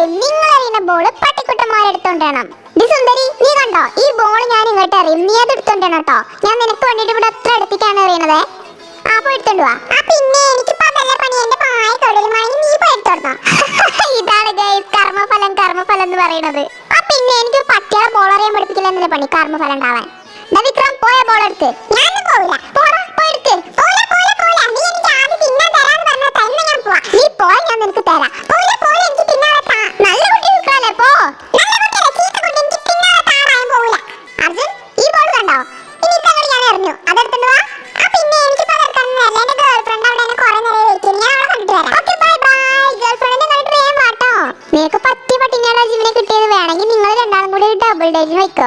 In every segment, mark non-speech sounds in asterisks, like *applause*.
നിങ്ങൾ നിങ്ങളെറിയുന്ന ball പട്ടിക്കുട്ടന്മാരെടുത്തോണ്ടേണം. D സുന്ദരി നീ കണ്ടോ? ഈ ബോൾ ഞാൻ ഇങ്ങോട്ട് എറിയും. നീ ഞാൻ നിനക്ക് വേണ്ടിയിട്ട് ഇവിടെ അത്ര അടുത്തേക്കാണ് എറിയണത്? അപ്പൊ എടുത്തോണ്ട് ആ പിന്നെ എനിക്ക് പതല്ല പണി? എന്റെ പായ തൊഴിലുമാണെങ്കിൽ നീ പോയിട്ടോ *laughs* ഇതാണ് ഗൈസ് കർമ്മഫലം കർമ്മഫലം എന്ന് പറയുന്നത് ആ പിന്നെ എനിക്ക് പട്ടികളെ ബോൾ അറിയാൻ പണി? കർമ്മഫലം വിക്രം പോയ ബോൾ എടുത്ത്. ഞാൻ പോവില്ല. দেরি হইতো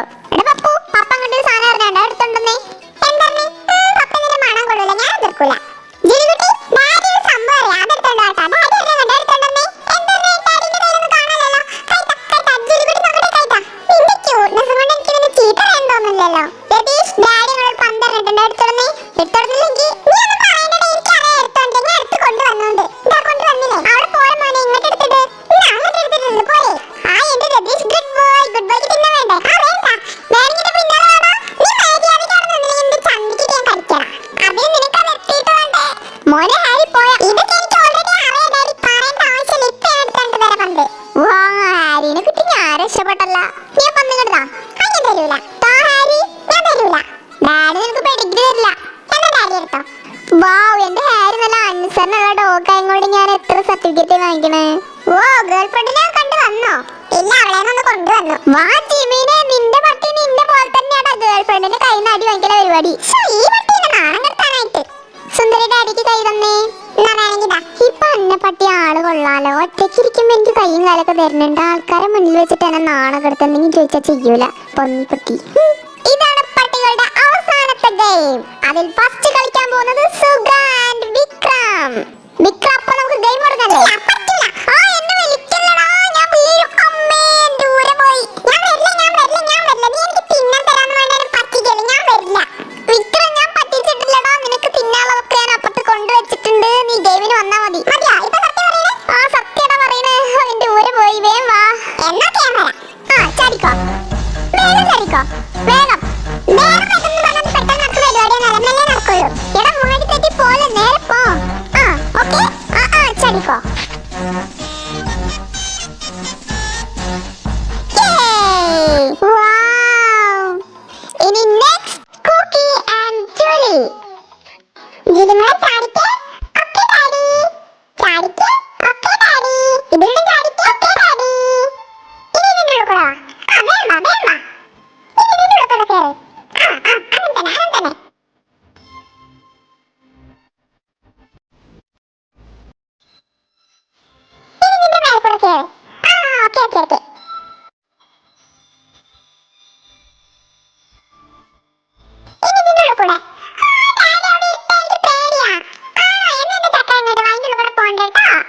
തരൂല. താ ഹാരി ഞാൻ തരൂല. ഡാഡി നിനക്ക് പെഡിഗ്രി തരില്ല. എന്റെ ഡാഡി എടുത്തോ. വാവ് എന്റെ ഹാരി നല്ല അനുസരണുള്ള ഡോഗായും കൊണ്ട് ഞാൻ എത്ര സർട്ടിഫിക്കറ്റ് വാങ്ങിക്കണേ? ഓ ഗേൾ ഫ്രണ്ടിനെ കണ്ടു വന്നോ? ഇല്ല അവളെ ഒന്ന് കൊണ്ടുവന്നു വാ ജിമിനെ നിന്റെ പട്ടി നിന്റെ പോലെ തന്നെയാണ് ഗേൾ ഫ്രണ്ടിന്റെ കൈ നാടി വാങ്ങിക്കുന്ന പരിപാടി. ഈ പട്ടി നാണം കെടുത്താനായിട്ട്. സുന്ദരി ഡാഡിക്ക് കൈ തന്നേ. നാരായണിക്കിതാ അല്ല പട്ടി ആൾ കൊള്ളാലോ. ഒറ്റയ്ക്ക് ഇരിക്കുമ്പോ എനിക്ക് കൈയും കാലൊക്കെ വരുന്നുണ്ട് ആൾക്കാരെ മുന്നിൽ വെച്ചിട്ട് എന്നെ നാണക്കെടുത്ത് എന്തെങ്കിലും ചോദിച്ചാൽ ചെയ്യൂല. പൊന്നി പട്ടി. ഇതാണ് പട്ടികളുടെ അവസാനത്തെ ഗെയിം അതിൽ ഫസ്റ്റ് കളിക്കാൻ പോകുന്നത് സുഗ ആൻഡ് വിക്രം. വിക്രം അപ്പൊ നമുക്ക് ഗെയിം തുടങ്ങല്ലേ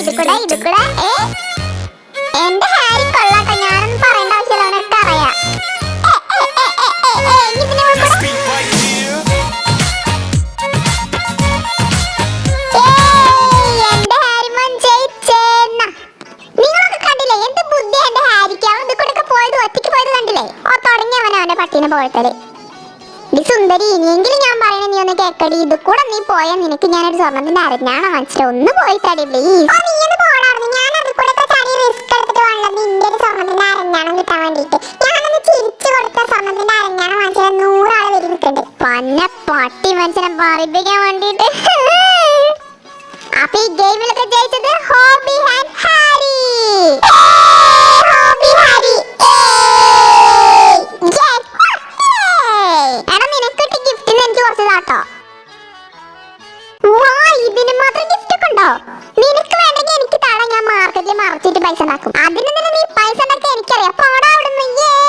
ഇത് കൂടെ ഇത് കൂടെ ഏ? എന്റെ ഹാരി കൊള്ളാട്ടോ ഞാനൊന്നും പറയേണ്ട ആവശ്യമില്ല അവനൊക്കെ അറിയാം. പോയത് കണ്ടില്ലേ? ഓ തുടങ്ങിയവനവനെ പട്ടീനെ പോയിട്ടല്ലേ സുന്ദരി ഇനിയെങ്കിലും ഞാൻ പറയണ നീ ഒന്ന് കേക്കടി. ഇത് കൂടെ നീ പോയാ നിനക്ക് ഞാനൊരു സ്വർണത്തിന്റെ അരഞ്ഞാണ് വാങ്ങിച്ചിട്ട് ഒന്ന് പോയി തടി പ്ലീസ് പന്നെ പട്ടി മനുഷ്യനെ വേണ്ടിട്ട് ഗെയിമിലൊക്കെ ജയിച്ചത് ഹോബി ആൻഡ് ഹാരി. മറച്ചിട്ട് പൈസ ഉണ്ടാക്കും. അതിന് നീ പൈസ ഉണ്ടാക്കാൻ എനിക്കറിയാം. പോടാ അവിടുന്ന്.